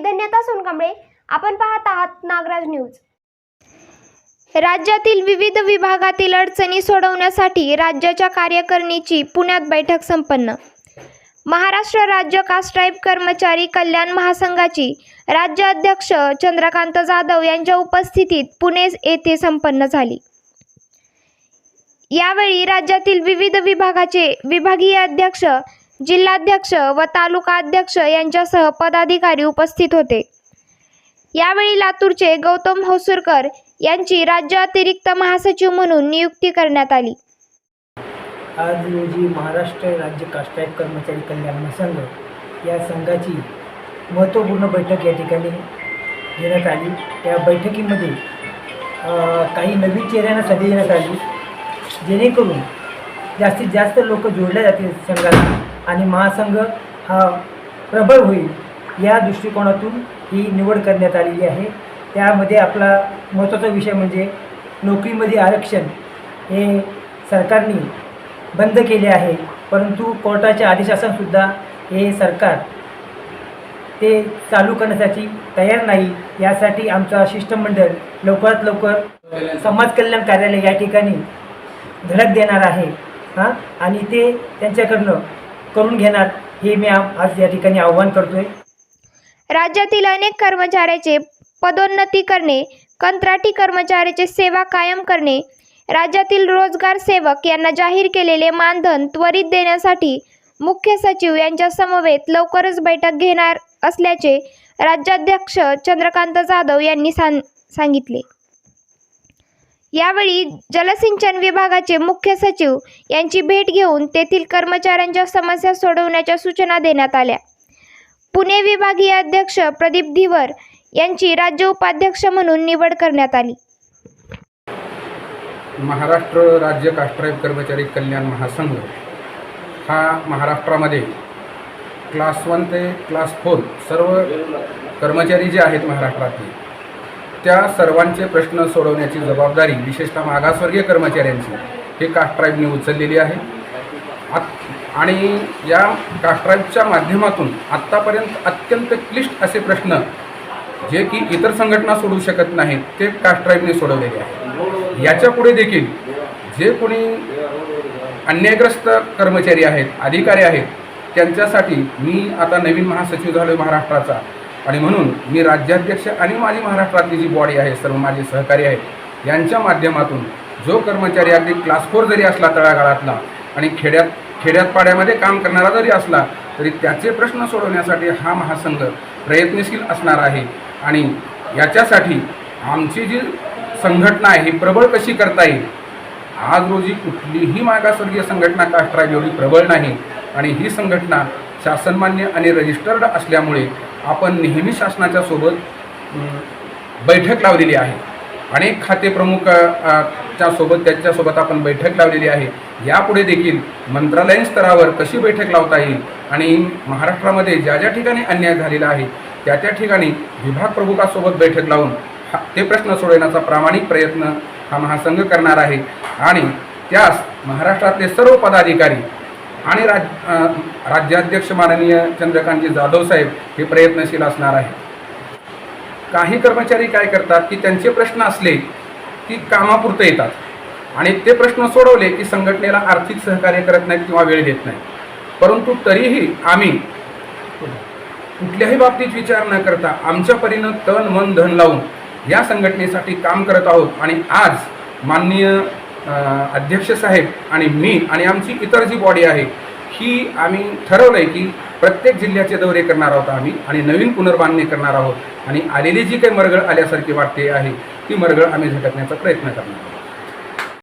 धन्यता सोनकांबळे आपण पाहत आहात नागराज न्यूज. राज्यातील विविध विभागातील अडचणी सोडवण्यासाठी राज्याच्या कार्यकारिणीची पुण्यात बैठक संपन्न. महाराष्ट्र राज्य कास्ट्राईब कर्मचारी कल्याण महासंघाची राज्य अध्यक्ष चंद्रकांत जाधव यांच्या उपस्थितीत पुणे येथे संपन्न झाली. यावेळी राज्यातील विविध विभागाचे विभागीय अध्यक्ष जिल्हाध्यक्ष व तालुका अध्यक्ष यांच्यासह पदाधिकारी उपस्थित होते. यावेळी लातूरचे गौतम होसुरकर यांची राज्य अतिरिक्त महासचिव म्हणून नियुक्ती करण्यात आली. आज रोजी महाराष्ट्र राज्य काष्टायक कर्मचारी कल्याण संघ या संघाची महत्त्वपूर्ण बैठक या ठिकाणी घेण्यात आली. त्या बैठकीमध्ये काही नवीन चेहऱ्यांना संधी देण्यात आली. जेणेकरून जास्तीत जास्त लोक जोडले जातील संघाला. आणि महासंघ हा प्रबळ होईल या दृष्टिकोनातून ही निवड करण्यात आलेली आहे. त्यामध्ये आपला महत्त्वाचा विषय म्हणजे नोकरीमध्ये आरक्षण हे सरकारने बंद केले आहे. परंतु कोर्टाच्या आदेशासनसुद्धा हे सरकार ते चालू करण्यासाठी तयार नाही. यासाठी आमचा शिष्टमंडळ लवकरात लवकर समाज कल्याण कार्यालय या ठिकाणी धडक देणार आहे. हां? आणि ते त्यांच्याकडनं करून घेणार हे मी आज या ठिकाणी आव्हान करतोय. राज्यातील अनेक कर्मचाऱ्याचे पदोन्नती करणे कंत्राटी कर्मचाऱ्याचे सेवा कायम करणे राज्यातील रोजगार सेवक यांना जाहीर केलेले मानधन त्वरित देण्यासाठी मुख्य सचिव यांच्या समवेत लवकरच बैठक घेणार असल्याचे राज्याध्यक्ष चंद्रकांत जाधव यांनी सांग सांगितले. यावेळी जलसिंचन विभागाचे मुख्य सचिव यांची भेट घेऊन तेथील कर्मचाऱ्यांच्या समस्या सोडवण्याच्या सूचना देण्यात आल्या. पुणे विभागीय अध्यक्ष प्रदीप धीवर यांची राज्य उपाध्यक्ष म्हणून निवड करण्यात आली. महाराष्ट्र राज्य कास्ट्राईब कर्मचारी कल्याण महासंघ हा महाराष्ट्रामध्ये क्लास वन ते क्लास फोर सर्व कर्मचारी जे आहेत महाराष्ट्रातले त्या सर्वांचे प्रश्न सोडवण्याची जबाबदारी विशेषतः मागासवर्गीय कर्मचाऱ्यांची हे कास्ट्राईबने उचललेली आहे. आत आणि या कास्ट्राईबच्या माध्यमातून आत्तापर्यंत अत्यंत क्लिष्ट असे प्रश्न जे की इतर संघटना सोडवू शकत नाहीत ते कास्ट्राईबने सोडवलेले आहे याच्यापुढे देखील जे कोणी अन्यायग्रस्त कर्मचारी आहेत अधिकारी आहेत त्यांच्यासाठी मी आता नवीन महासचिव झालो महाराष्ट्राचा. आणि म्हणून मी राज्याध्यक्ष आणि माझी महाराष्ट्रातली जी बॉडी आहे सर्व माझे सहकारी आहेत यांच्या माध्यमातून जो कर्मचारी अगदी क्लास फोर जरी असला तळागाळातला आणि खेड्यात खेड्यात पाड्यामध्ये काम करणारा जरी असला तरी त्याचे प्रश्न सोडवण्यासाठी हा महासंघ प्रयत्नशील असणार आहे. आणि याच्यासाठी आमची जी संघटना आहे ही प्रबळ कशी करता येईल? आज रोजी कुठलीही मागासवर्गीय संघटना काष्ट्राय एवढी प्रबळ नाही. आणि ही संघटना शासनमान्य आणि रजिस्टर्ड असल्यामुळे आपण नेहमी शासनाच्या सोबत बैठक लावलेली आहे. अनेक खाते प्रमुख च्या सोबत त्यांच्यासोबत आपण बैठक लावलेली आहे. यापुढे देखील मंत्रालयीन स्तरावर कशी बैठक लावता येईल आणि महाराष्ट्रामध्ये ज्या ज्या ठिकाणी अन्याय झालेला आहे त्या त्या ठिकाणी विभाग प्रमुखासोबत बैठक लावून हा ते प्रश्न सोडवण्याचा प्रामाणिक प्रयत्न हा महासंघ करणार आहे. आणि त्यास महाराष्ट्रातले सर्व पदाधिकारी आणि राज राज्याध्यक्ष माननीय चंद्रकांतजी जाधव साहेब हे प्रयत्नशील असणार आहे काही कर्मचारी काय करतात की त्यांचे प्रश्न असले की कामापुरतं येतात आणि ते प्रश्न सोडवले की संघटनेला आर्थिक सहकार्य करत नाहीत किंवा वेळ देत नाही परंतु तरीही आम्ही कुठल्याही बाबतीत विचार न करता आमच्या परीनं तन मन धन लावून या संघटनेसाठी काम करत आहोत आणि आज माननीय अध्यक्ष साहेब आणि मी आणि आमची इतर जी बॉडी आहे ही आम्ही ठरवलं आहे की प्रत्येक जिल्ह्याचे दौरे करणार आहोत आम्ही आणि नवीन पुनर्बांधणी करणार आहोत. आणि आलेली जी काही मरगळ आल्यासारखी वाटते आहे ती मरगळ आम्ही झटकण्याचा प्रयत्न करणार आहोत.